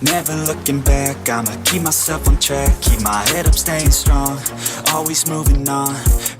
Never looking back, I'ma keep myself on track. Keep my head up, staying strong, always moving on.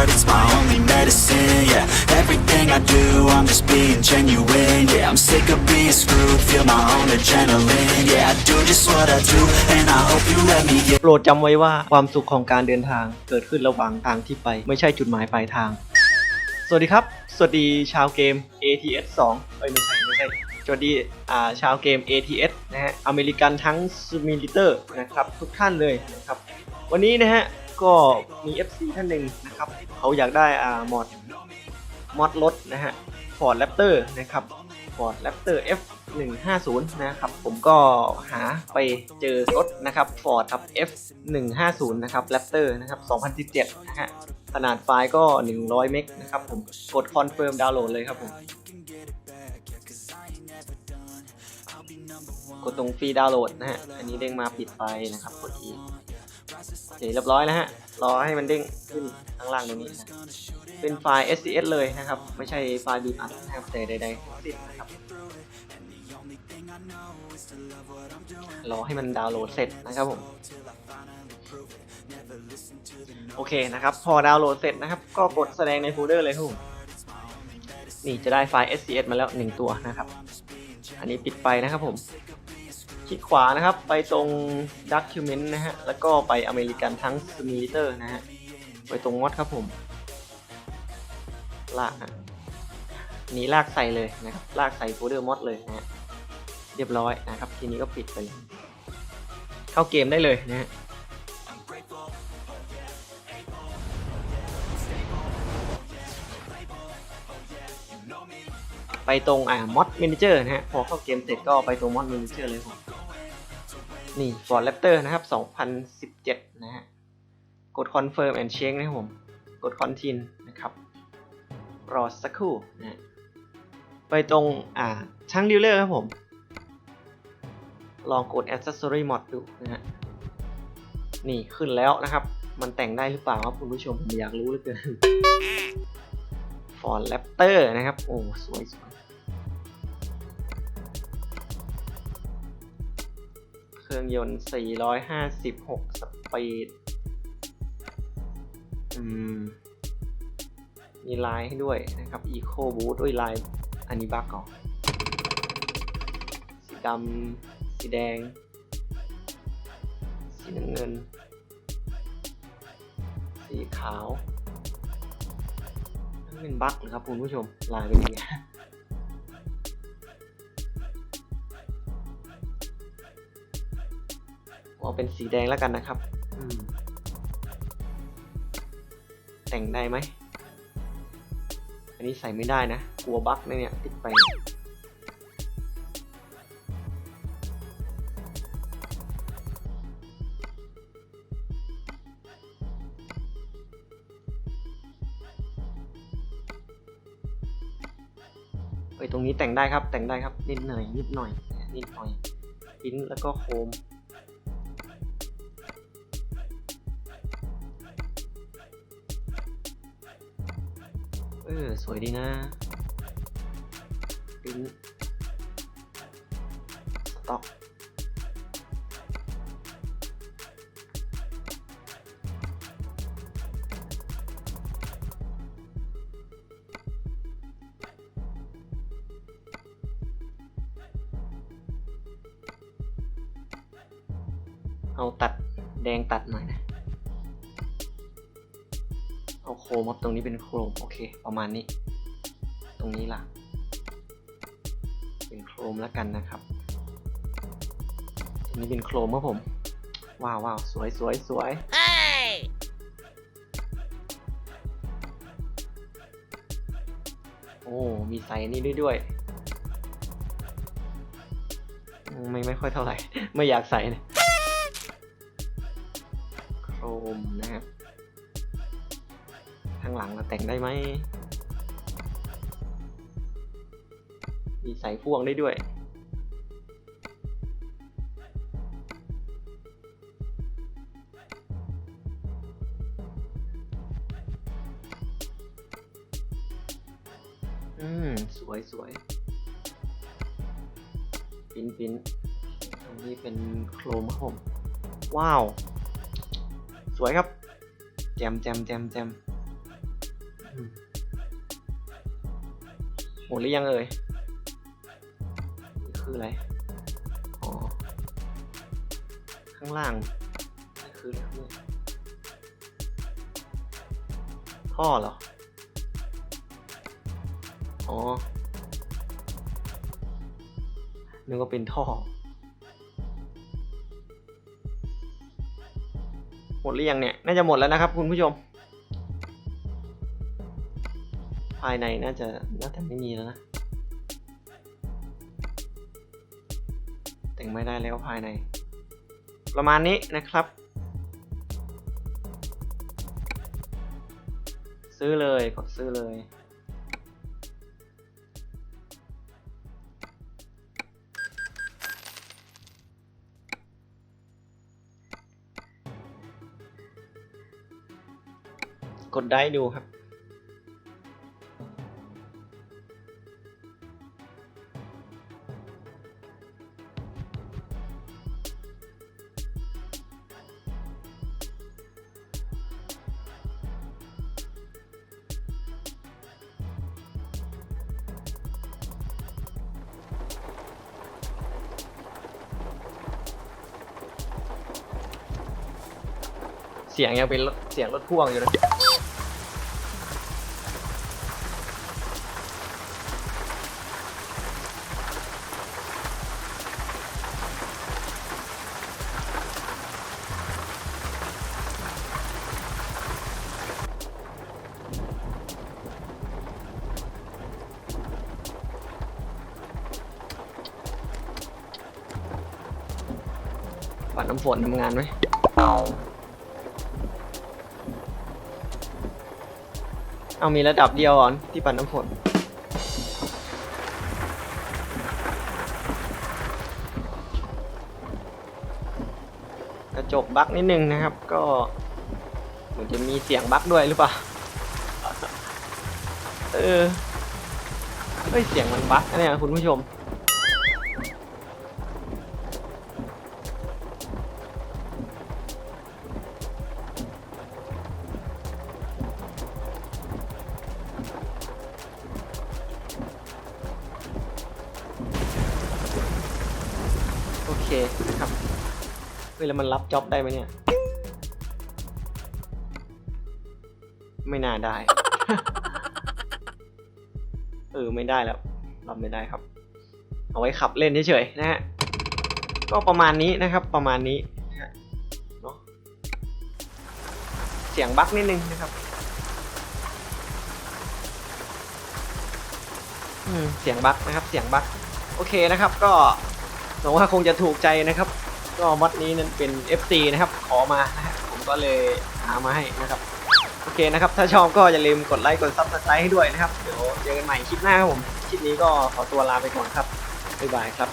art, it's my only medicine. Yeah, everything I do, I'm just being genuine. Yeah, I'm sick of being screwed, feel my own adrenaline. Yeah, I do just what I do, and I hope you let me get. โปรดจำไว้ว่าความสุขของการเดินทางเกิดขึ้นระหว่างทางที่ไป ไม่ใช่จุดหมายปลายทาง สวัสดีครับ สวัสดีชาวเกม ATS 2เอ้ยไม่ใช่ไม่ใช่สวัสดีชาวเกม ATS นะฮะอเมริกันทั้งซูมิลิเตอร์นะครับทุกท่านเลยนะครับวันนี้นะฮะ ก็มี FC ท่านหนึ่งนะครับ เขาอยากได้อ่ามอดมอดรถนะฮะ Ford Raptor นะครับ Ford Raptor F 150นะครับ ผมก็หาไปเจอรถนะครับ Ford ครับ F 150นะครับ Raptor นะครับ 2017 นะฮะ ขนาดไฟล์ก็ 100 เมกนะครับผม กดคอนเฟิร์มดาวน์โหลดเลยครับผม กดตรงฟรีดาวน์โหลดนะฮะ อันนี้เด้งมาปิดไฟนะครับ กดอี กโอเรียบร้อยแล้วฮะ รอให้มันเด้งขึ้นข้างล่างตรงนี้นะเป็นไฟล์ SCS เลยนะครับ ไม่ใช่ไฟล์บีบอัดนะครับแต่ใดๆทั้งสิ้นนะครับ รอให้มันดาวน์โหลดเสร็จนะครับผม โอเคนะครับ พอดาวน์โหลดเสร็จนะครับ ก็กดแสดงในโฟลเดอร์เลยครับนี่จะได้ไฟล์ SCS มาแล้ว 1 ตัวนะครับ อันนี้ปิดไปนะครับผม ลิกขวานะครับ ไปตรง Document นะฮะ แล้วก็ไปอเมริกันทั้ง Simulator นะฮะ ไปตรงมอดครับผม ลากฮะนี้ลากใส่เลยนะครับ ลากใส่โฟลเดอร์มอดเลยนะฮะ เรียบร้อยนะครับ ทีนี้ก็ปิดไป เข้าเกมได้เลยนะฮะไปตรงอ่ามอด Manager นะฮะ พอเข้าเกมเสร็จก็ไปตรงมอด Manager เลยผม นี่ Ford Raptor นะครับ 2017 นะฮะ กด Confirm and Check นะครับผม กด Continue นะครับ รอสักครู่นะฮะไปตรงอ่าช่างดีลเลอร์ครับผม ลองกด Accessory Mod ดูนะฮะ นี่ขึ้นแล้วนะครับ มันแต่งได้หรือเปล่าครับคุณผู้ชมผมอยากรู้เหลือเกิน Ford Raptor นะครับ โอ้ สวยสวย เครื่องยนต์ 456 สปีด อืม มีลายให้ด้วยนะครับ Eco Boost ด้วยลายอันนี้บักก่อนสีดำ สีแดง สีน้ำเงิน สีขาวนั่นเป็นบักนะครับคุณผู้ชม ลายเป็นยังไง เอาเป็นสีแดงแล้วกันนะครับ แต่งได้ไหม อันนี้ใส่ไม่ได้นะ กลัวบั๊กนะเนี่ยติดไป เอ้ยตรงนี้แต่งได้ครับแต่งได้ครับนิดหน่อยนิดหน่อยนิดหน่อยพิ้นแล้วก็โคม ออ สวยดีนะปิ้นสต็อกเอาตัดแดงตัดหน่อยนะ เอาโครมครับตรงนี้เป็นโครมโอเค ประมาณนี้ ตรงนี้ล่ะ เป็นโครมแล้วกันนะครับตรงนี้เป็นโครมครับผม ว้าวว้าวสวยสวยสวยโอ้ มีใส่อันนี้ด้วยด้วยอืมไม่ไม่ค่อยเท่าไหร่ ไม่อยากใส่นะโครมนะครับ ข้างหลังเราแต่งได้ไหม มีใส่พ่วงได้ด้วย อืม สวยสวยปิ้นปิ้นตรงนี้เป็นโครมครับผม ว้าว สวยครับ แจมแจมแจมแจม หมดหรือยังเอ่ย คืออะไร อ๋อ ข้างล่างคืออะไรท่อเหรอ อ๋อนึกว่าเป็นท่อ หมดหรือยังเนี่ย น่าจะหมดแล้วนะครับคุณผู้ชม ภายในน่าจะน่าจะไม่มีแล้วนะ แต่งไม่ได้แล้วภายใน ประมาณนี้นะครับ ซื้อเลยกดซื้อเลยกดได้ดูครับ สียงยังเป็นเสียงรถพ่วงอยู่เลยปัดน้ำฝนทำงานไหม เอามีระดับเดียวอ่อนที่ปัดน้ำฝนกระจกบั๊กนิดนึงนะครับ ก็เหมือนจะมีเสียงบั๊กด้วยหรือเปล่าเออเฮ้ยเสียงมันบั๊กนะเนี่ยคุณผู้ชม ฮ้ยแล้วมันรับจ็อบได้ไหมเนี่ย ไม่น่าได้ เออไม่ได้แล้วรับไม่ได้ครับ เอาไว้ขับเล่นเฉยๆนะฮะก็ประมาณนี้นะครับ ประมาณนี้นะฮะเนาะเสียงบั๊กนิดนึงนะครับอืมเสียงบั๊กนะครับ เสียงบั๊กโอเคนะครับ ก็หวังว่าคงจะถูกใจนะครับ ก็มัดนี้นั้นเป็น FC นะครับขอมาผมก็เลยหามาให้นะครับโอเคนะครับ ถ้าชอบก็อย่าลืมกดไลค์กดซับสไครต์ให้ด้วยนะครับ เดี๋ยวเจอกันใหม่คลิปหน้าครับผม คลิปนี้ก็ขอตัวลาไปก่อนครับ บ๊ายบายครับ